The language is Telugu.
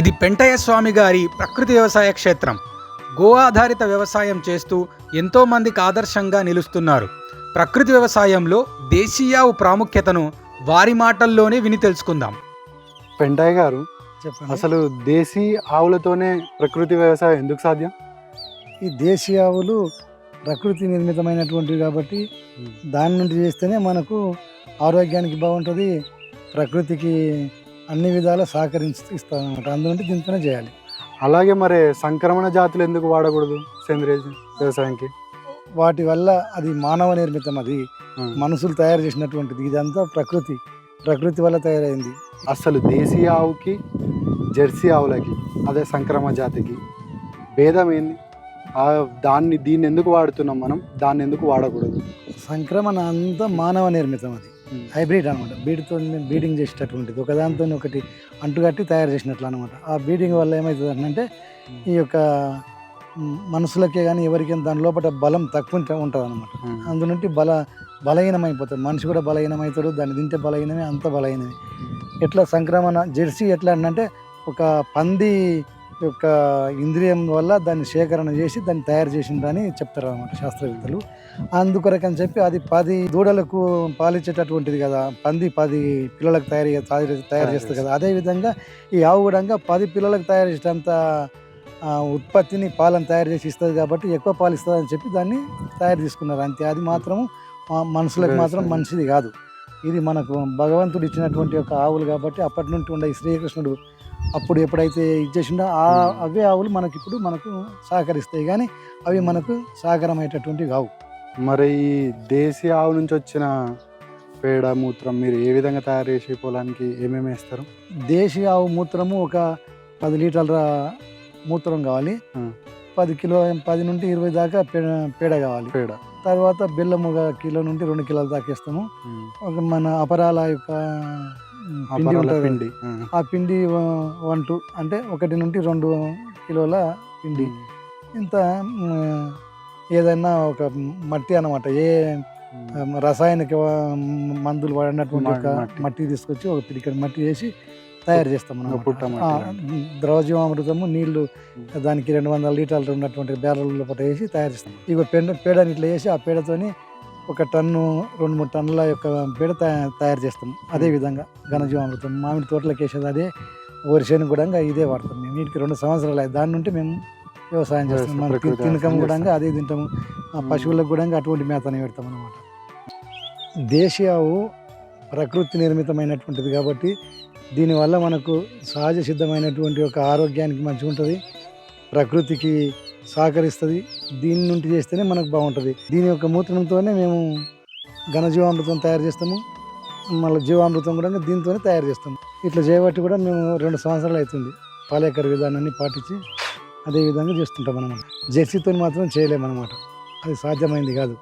ఇది పెంటయ్య స్వామి గారి ప్రకృతి వ్యవసాయ క్షేత్రం. గో ఆధారిత వ్యవసాయం చేస్తూ ఎంతో మందికి ఆదర్శంగా నిలుస్తున్నారు. ప్రకృతి వ్యవసాయంలో దేశీయావు ప్రాముఖ్యతను వారి మాటల్లోనే విని తెలుసుకుందాం. పెంటయ్య గారు చెప్పండి. అసలు దేశీ ఆవులతోనే ప్రకృతి వ్యవసాయం ఎందుకు సాధ్యం? ఈ దేశీయ ఆవులు ప్రకృతి నిర్మితమైనటువంటివి కాబట్టి దాని నుండి చేస్తేనే మనకు ఆరోగ్యానికి బాగుంటుంది ప్రకృతికి అన్ని విధాలా సహకరించి ఇస్తాం అనమాట అందునుండి దీంతోనే చేయాలి. అలాగే మరి సంక్రమణ జాతులు ఎందుకు వాడకూడదు సేంద్రియ వ్యవసాయంకి వాటి వల్ల అది మానవ నిర్మితం అది. మనుషులు తయారు చేసినటువంటిది. ఇదంతా ప్రకృతి. ప్రకృతి వల్ల తయారైంది. అసలు దేశీ ఆవుకి జెర్సీ ఆవులకి అదే సంక్రమ జాతికి భేదం ఏంది? దాన్ని దీన్ని ఎందుకు వాడుతున్నాం మనం? దాన్ని ఎందుకు వాడకూడదు? సంక్రమణ అంతా మానవ నిర్మితం అది. హైబ్రిడ్ అనమాట బీడ్తో బీడింగ్ చేసేటటువంటిది. ఒకదానితో ఒకటి అంటుకట్టి తయారు చేసినట్లు అనమాట ఆ బీడింగ్ వల్ల ఏమవుతుంది అంటే ఈ యొక్క మనుషులకే కానీ ఎవరికైనా దాని లోపల బలం తక్కువ ఉంటుంది అనమాట ఉమ్. అందునుంటి బల బలహీనమైపోతుంది మనిషి కూడా బలహీనమవుతాడు దాన్ని తింటే బలహీనమే అంత బలహీనమే. ఎట్లా సంక్రమణ జెర్సీ ఎట్లా అంటే ఒక పంది యొక్క ఇంద్రియం వల్ల దాన్ని సేకరణ చేసి దాన్ని తయారు చేసిందని చెప్తారు అనమాట శాస్త్రవేత్తలు. అందుకొరకని చెప్పి అది పది దూడలకు పాలిచ్చేటటువంటిది కదా పంది పది పిల్లలకు తయారు తయారు చేస్తుంది కదా. అదేవిధంగా ఈ ఆవు కూడా పది పిల్లలకు తయారు చేసేంత ఆ, ఉత్పత్తిని పాలను తయారు చేసి ఇస్తుంది కాబట్టి ఎక్కువ పాలు ఇస్తుంది అని చెప్పి దాన్ని తయారు చేసుకున్నారు అంతే అది మాత్రం మనుషులకు మాత్రం. మంచిది కాదు. ఇది మనకు భగవంతుడు ఇచ్చినటువంటి ఒక ఆవులు కాబట్టి అప్పటి నుండి ఉండే శ్రీకృష్ణుడు అప్పుడు ఎప్పుడైతే ఇచ్చేసిండో ఆ. అవే ఆవులు మనకి ఇప్పుడు మనకు సహకరిస్తాయి. కానీ అవి మనకు సహకరమయ్యేటటువంటివి కావు. మరి ఈ దేశీ ఆవు నుంచి వచ్చిన పేడ మూత్రం మీరు ఏ విధంగా తయారు చేసి పొలానికి ఏమేమి వేస్తారు? దేశీ ఆవు మూత్రము ఒక పది లీటర్ల మూత్రం కావాలి. పది కిలో పది నుండి ఇరవై దాకా పేడ పేడ కావాలి. పేడ. తర్వాత బెల్లం ఒక కిలో నుండి రెండు కిలోల దాకా ఇస్తాము. ఒక మన అపరాల యొక్క పిండి ఉంటుంది. పిండి. ఆ. పిండి వన్ టూ అంటే ఒకటి నుండి రెండు కిలోల పిండి. ఇంత ఏదైనా ఒక మట్టి అన్నమాట. ఏ రసాయనిక మందులు వాడినటువంటి ఒక మట్టి. తీసుకొచ్చి ఒక పిడికడ మట్టి వేసి తయారు చేస్తాం. ద్రవజీవామృతము నీళ్ళు దానికి రెండు వందల లీటర్లు ఉన్నటువంటి బ్యారల్లో పట్ట వేసి తయారు చేస్తాం. ఇక పెండ పేడని ఇట్లా వేసి ఆ పేడతోని ఒక టన్ను రెండు మూడు టన్నుల యొక్క పేడ తయా- తయారు చేస్తాం. అదే విధంగా ఘనజీవామృతం మామిడి తోటలకు వేసేది అదే వరిసేను కూడా ఇదే వాడతాం మేము. వీటికి రెండు సంవత్సరాలు దాని నుండి మేము వ్యవసాయం చేస్తాం. మనం తినకం కూడా. అదే తింటాము. ఆ. పశువులకు కూడా అటువంటి మేతని పెడతాం అనమాట దేశీయావు ప్రకృతి నిర్మితమైనటువంటిది కాబట్టి దీనివల్ల మనకు సహజ సిద్ధమైనటువంటి ఒక ఆరోగ్యానికి మంచిగా ఉంటుంది ప్రకృతికి సహకరిస్తుంది. దీని నుండి చేస్తేనే మనకు బాగుంటుంది. దీని యొక్క మూత్రంతోనే మేము ఘనజీవామృతం తయారు చేస్తాము. మళ్ళీ జీవామృతం కూడా దీంతోనే తయారు చేస్తాము. ఇట్లా చేయబట్టి కూడా మేము రెండు సంవత్సరాలు అవుతుంది. పాలేకర్ విధానాన్ని పాటించి అదే విధంగా చేస్తుంటాం అనమాట జెర్సీతో మాత్రం చేయలేమన్నమాట. అది సాధ్యమైంది కాదు.